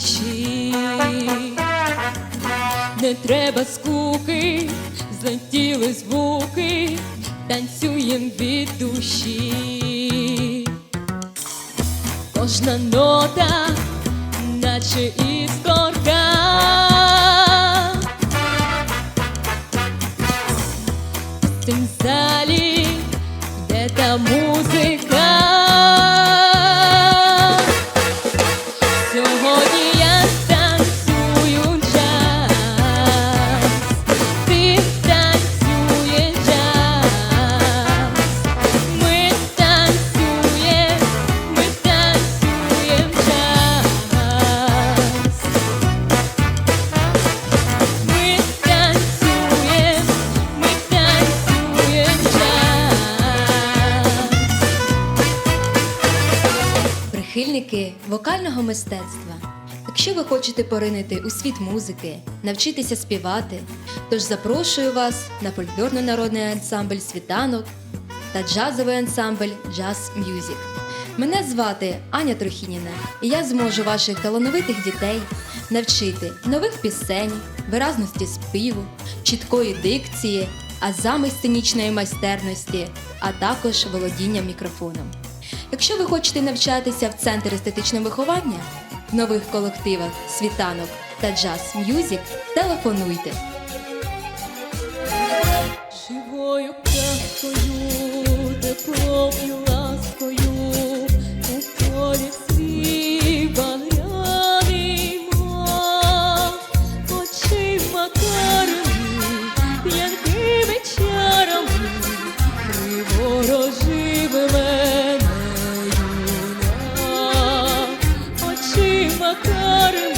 тиші, не треба скуки, злетіли звуки, танцюєм від душі. Кожна нота, наче іскорка. В цим залі, де та музика. Прихильники вокального мистецтва. Якщо ви хочете поринити у світ музики, навчитися співати, тож запрошую вас на фольклорно-народний ансамбль світанок та джазовий ансамбль Джаз М'юзік. Мене звати Аня Трохініна, і я зможу ваших талановитих дітей навчити нових пісень, виразності співу, чіткої дикції, азами сценічної майстерності, а також володіння мікрофоном. Якщо ви хочете навчатися в центр естетичного виховання в нових колективах світанок та джаз м'юзік, телефонуйте. cara